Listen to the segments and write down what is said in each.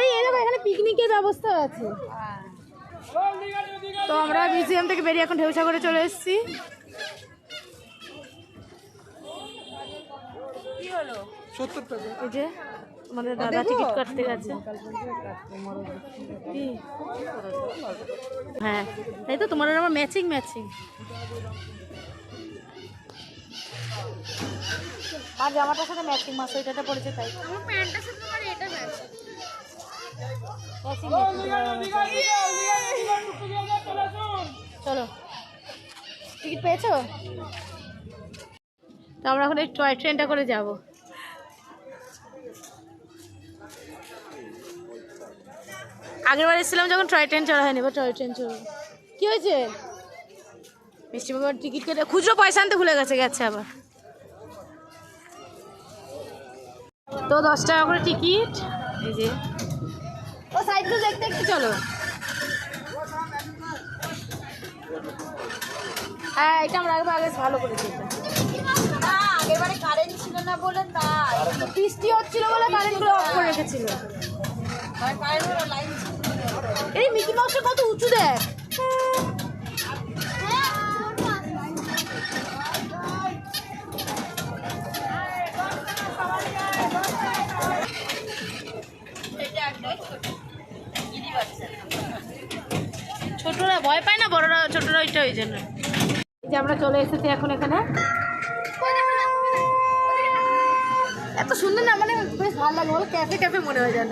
এই দেখো এখানে পিকনিকের ব্যবস্থা আছে। তো আমরা মিউজিয়াম থেকে বেরিয়ে এখন ঢেউসাগরে চলে এসেছি। এই যে আমাদের দাদা টিকিট কাটতে গেছে। হ্যাঁ তাই তো তোমার আমার ম্যাচিং ম্যাচিং আর জামাটার সাথে ম্যাচিং মাছ ওইটাটা পড়েছে তাই। চলো। টিকিট পেয়েছ? তো আমরা এখন এই টয় ট্রেনটা করে যাব। আগের বার এসেছিলাম যখন টয় ট্রেন চড়া হয়নি এবার টয় ট্রেন চড়বো। কি হয়েছে? মিষ্টি বাবার টিকিট কেটে খুচরো পয়সা আনতে ভুলে গেছে গেছে আবার। তো দশ টাকা করে টিকিট। এই যে। ও সাইডগুলো দেখতে একটু চলো। হ্যাঁ এটা আমরা আগে আগে ভালো করেছি কারেন্ট ছিল না বলে তাই। বৃষ্টি হচ্ছিল বলে কারেন্টগুলো অফ করে রেখেছিল। এই মিকি মাউসটা কত উঁচু দেখ। ছোটরা ভয় পায় না, বড়রা ছোটরা ওইটা ওই জন্য। এই যে আমরা চলে এসেছি এখন এখানে। এত সুন্দর না মানে বেশ ভালো লাগে। বলো ক্যাফে ক্যাফে মনে হয় যেন।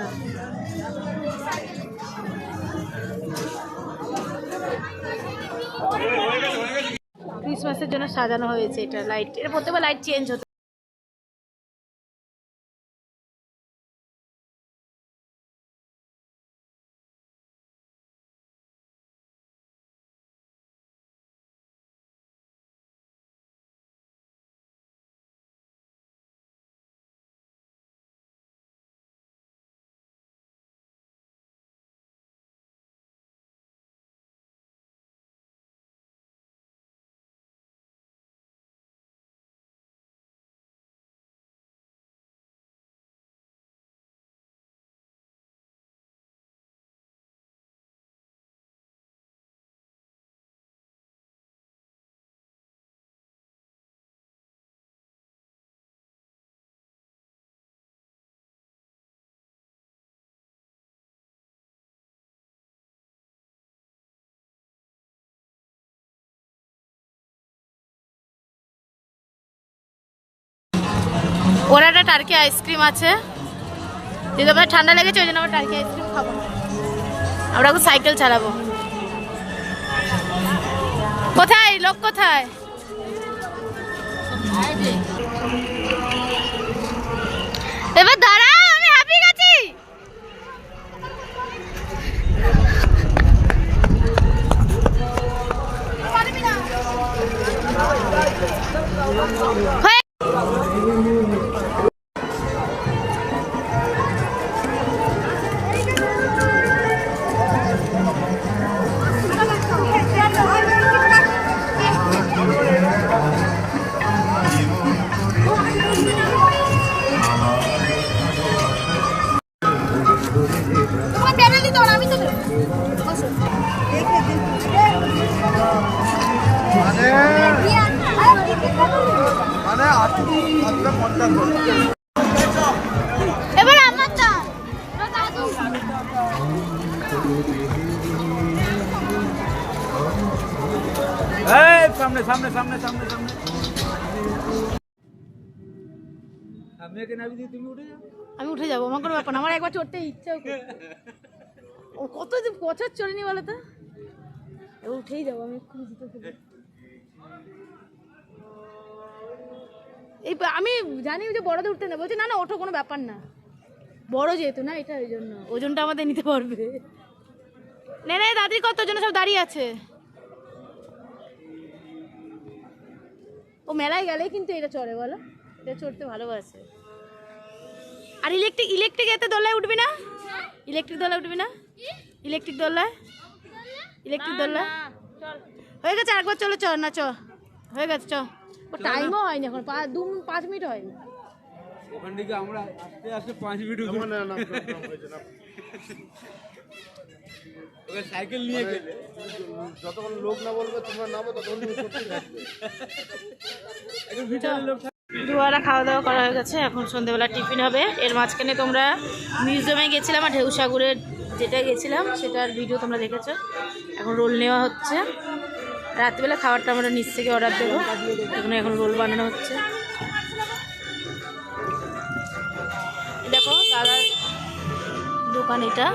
ক্রিসমাসের জন্য সাজানো হয়েছে এটা লাইট এটা প্রত্যেকবার লাইট চেঞ্জ হতো ওরা একটা টার্কি আইসক্রিম আছে। যদি আমার ঠান্ডা লেগেছে, ওই জন্য আমরা টার্কি আইসক্রিম খাব। আমরা এখন সাইকেল চালাবো। কোথায়? লোক কোথায়? এবার দাঁড়াও, আমি হাঁপিয়ে গেছি। হয়ে এবার আমার টান সামনে সামনে সামনে সামনে সামনে। আমি উঠে যাও। আমি উঠে যাব আমার কোনো ব্যাপার না আমার একবার চড়তে ইচ্ছাও করে। ও কত বছর চড়িনি বলো তো? উঠেই যাব আমি এক্ষুনি এই আমি জানি যে বড়দের উঠতে না বলছে না না ওঠো কোনো ব্যাপার না। বড় যেহেতু না এটা ওই জন্য। ওজনটা আমাদের নিতে পারবে। নে নে দাদি কত জন্য সব দাঁড়িয়ে আছে। ও মেলায় গেলেই কিন্তু এটা চড়ে বলো। এটা চড়তে ভালোবাসে। আর ইলেকট্রিক ইলেকট্রিক এতে দোলায় উঠবি না? ইলেকট্রিক দোলায় উঠবি না? ইলেকট্রিক দোলায়? ইলেকট্রিক দোলায়? হয়ে গেছে আরেকবার চলো চ না চ। হয়ে গেছে চ। টাইমও হয়নি এখন দু পাঁচ মিনিট হয়নি। ওখান থেকে আমরা আসতে আসতে পাঁচ মিনিট সাইকেল নিয়ে গেলে যতক্ষণ লোক না বলবে তোমরা নামো ততক্ষণ দুয়ারা খাওয়া দাওয়া করা হয়ে গেছে এখন সন্ধেবেলা টিফিন হবে। এর মাঝখানে তোমরা মিউজিয়ামে গেছিলাম আর ঢেউ সাগরের যেটা গেছিলাম সেটার ভিডিও তোমরা দেখেছ। এখন রোল নেওয়া হচ্ছে। রাত্রিবেলা খাবারটা আমরা নিচ থেকে অর্ডার দেবো। এখানে এখন রোল বানানো হচ্ছে। দেখো, দাদার দোকান এটা।